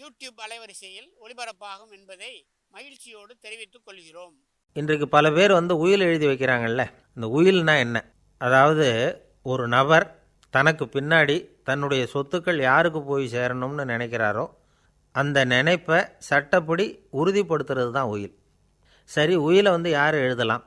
YouTube அலைவரிசையில் ஒளிபரப்பாகும் என்பதை மகிழ்ச்சியோடு தெரிவித்துக் கொள்கிறோம். இன்றைக்கு பல பேர் வந்து உயில் எழுதி வைக்கிறாங்கல்ல இந்த உயில்னா என்ன? அதாவது ஒரு நபர் தனக்கு பின்னாடி தன்னுடைய சொத்துக்கள் யாருக்கு போய் சேரணும்னு நினைக்கிறாரோ அந்த நினைப்பை சட்டப்படி உறுதிப்படுத்துறது தான் உயில். சரி உயிலை வந்து யார் எழுதலாம்?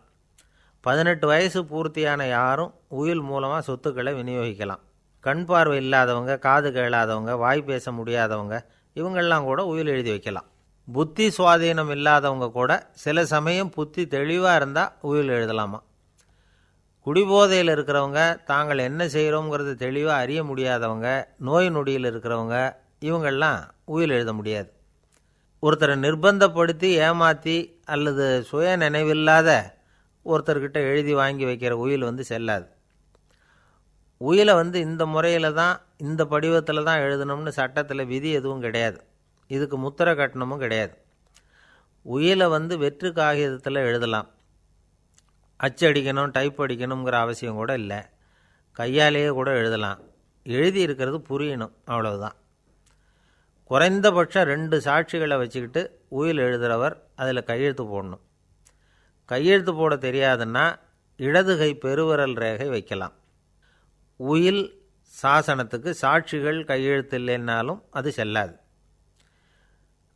பதினெட்டு வயசு பூர்த்தியான யாரும் உயில் மூலமாக சொத்துக்களை விநியோகிக்கலாம். கண் பார்வை இல்லாதவங்க காது கேளாதவங்க வாய் பேச முடியாதவங்க இவங்கெல்லாம் கூட உயில் எழுதி வைக்கலாம். புத்தி சுவாதீனம் இல்லாதவங்க கூட சில சமயம் புத்தி தெளிவாக இருந்தால் உயில் எழுதலாமா? குடிபோதையில் இருக்கிறவங்க தாங்கள் என்ன செய்கிறோங்கிறது தெளிவாக அறிய முடியாதவங்க நோய் நொடியில் இருக்கிறவங்க இவங்கெல்லாம் உயில் எழுத முடியாது. ஒருத்தரை நிர்பந்தப்படுத்தி ஏமாற்றி அல்லது சுய நினைவில்லாத ஒருத்தர்கிட்ட எழுதி வாங்கி வைக்கிற உயில் வந்து செல்லாது. உயிலை வந்து இந்த முறையில் தான் இந்த படிவத்தில் தான் எழுதணும்னு சட்டத்தில் விதி எதுவும் கிடையாது. இதுக்கு முத்திரை கட்டணமும் கிடையாது. உயிலை வந்து வெற்று காகிதத்தில் எழுதலாம். அச்சடிக்கணும் டைப் அடிக்கணுங்கிற அவசியம் கூட இல்லை. கையாலேயே கூட எழுதலாம். எழுதி இருக்கிறது புரியணும் அவ்வளவுதான். குறைந்தபட்சம் ரெண்டு சாட்சிகளை வச்சுக்கிட்டு உயில் எழுதுகிறவர் அதில் கையெழுத்து போடணும். கையெழுத்து போட தெரியாதுன்னா இடதுகை பெருவிரல் ரேகை வைக்கலாம். உயில் சாசனத்துக்கு சாட்சிகள் கையெழுத்து இல்லைன்னாலும் அது செல்லாது.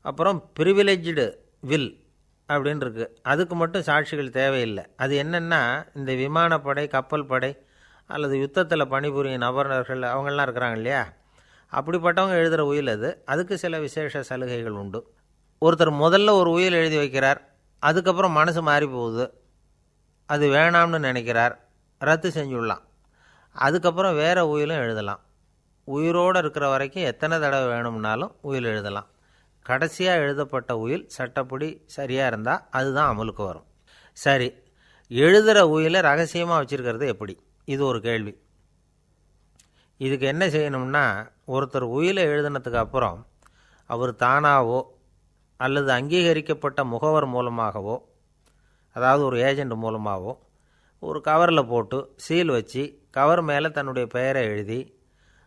அப்புறம் ப்ரிவிலேஜ்டு வில் அப்படின்னு இருக்குது அதுக்கு மட்டும் சாட்சிகள் தேவையில்லை. அது என்னென்னா இந்த விமானப்படை கப்பல் படை அல்லது யுத்தத்தில் பணிபுரியும் நபர்கள் அவங்கெல்லாம் இருக்கிறாங்க இல்லையா? அப்படிப்பட்டவங்க எழுதுகிற உயில் அது. அதுக்கு சில விசேஷ சலுகைகள் உண்டு. ஒருத்தர் முதல்ல ஒரு உயில் எழுதி வைக்கிறார். அதுக்கப்புறம் மனசு மாறி போகுது அது வேணாம்னு நினைக்கிறார். ரத்து செஞ்சுடலாம். அதுக்கப்புறம் வேறு உயிலும் எழுதலாம். உயிரோடு இருக்கிற வரைக்கும் எத்தனை தடவை வேணும்னாலும் உயில் எழுதலாம். கடைசியாக எழுதப்பட்ட உயில் சட்டப்படி சரியாக இருந்தால் அதுதான் அமலுக்கு வரும். சரி எழுதுகிற உயிலை ரகசியமாக வச்சுருக்கிறது எப்படி? இது ஒரு கேள்வி. இதுக்கு என்ன செய்யணும்னா ஒருத்தர் உயிலை எழுதினதுக்கு அப்புறம் அவர் தானாவோ அல்லது அங்கீகரிக்கப்பட்ட முகவர் மூலமாகவோ அதாவது ஒரு ஏஜெண்ட் மூலமாகவோ ஒரு கவரில் போட்டு சீல் வச்சு கவர் மேலே தன்னுடைய பெயரை எழுதி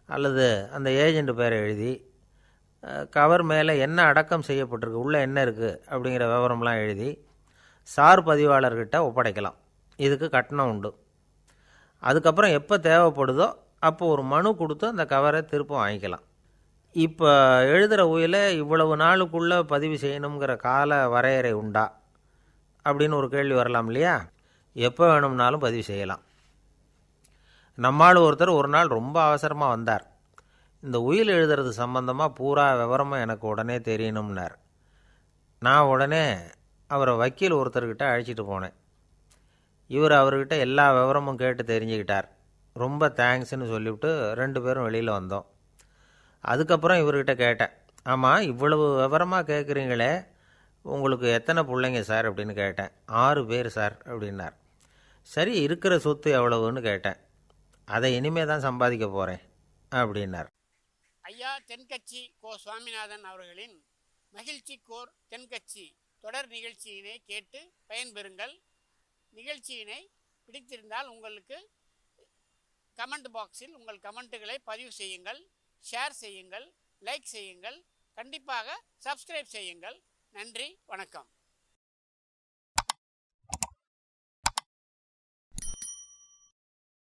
அல்லது அந்த ஏஜெண்ட் பெயரை எழுதி கவர் மேலே என்ன அடக்கம் செய்யப்பட்டிருக்கு உள்ளே என்ன இருக்குது அப்படிங்கிற விவரம்லாம் எழுதி சார் பதிவாளர்கிட்ட ஒப்படைக்கலாம். இதுக்கு கட்டணம் உண்டு. அதுக்கப்புறம் எப்போ தேவைப்படுதோ அப்போ ஒரு மனு கொடுத்து அந்த கவரை திருப்ப வாங்கிக்கலாம். இப்போ எழுதுகிற உயில இவ்வளவு நாளுக்குள்ளே பதிவு செய்யணுங்கிற கால வரையறை உண்டா? அப்படின்னு ஒரு கேள்வி வரலாம் இல்லையா? எப்போ வேணும்னாலும் பதிவு செய்யலாம். நம்மால் ஒருத்தர் ஒரு நாள் ரொம்ப அவசரமாக வந்தார். இந்த உயில் எழுதுறது சம்பந்தமாக பூரா விவரமாக எனக்கு உடனே தெரியணும்னார். நான் உடனே அவரை வக்கீல் ஒருத்தர்கிட்ட அழைச்சிட்டு போனேன். இவர் அவர்கிட்ட எல்லா விவரமும் கேட்டு தெரிஞ்சுக்கிட்டார். ரொம்ப தேங்க்ஸ்னு சொல்லிவிட்டு ரெண்டு பேரும் வெளியில் வந்தோம். அதுக்கப்புறம் இவர்கிட்ட கேட்டேன் ஆமாம் இவ்வளவு விவரமாக கேட்குறீங்களே உங்களுக்கு எத்தனை பிள்ளைங்க சார்? அப்படின்னு கேட்டேன் ஆறு பேர் சார் அப்படின்னார். சரி இருக்கிற சொத்து எவ்வளவுன்னு கேட்டேன். அதை இனிமே தான் சம்பாதிக்க போகிறேன் அப்படின்னார். ஐயா தென்கட்சி கோ சுவாமிநாதன் அவர்களின் மகிழ்ச்சி கோர் தென்கட்சி தொடர் நிகழ்ச்சியினை கேட்டு பயன்பெறுங்கள். நிகழ்ச்சியினை பிடித்திருந்தால் உங்களுக்கு கமெண்ட் பாக்ஸில் உங்கள் கமெண்ட்டுகளை பதிவு செய்யுங்கள் ஷேர் செய்யுங்கள் லைக் செய்யுங்கள் கண்டிப்பாக சப்ஸ்கிரைப் செய்யுங்கள். நன்றி வணக்கம்.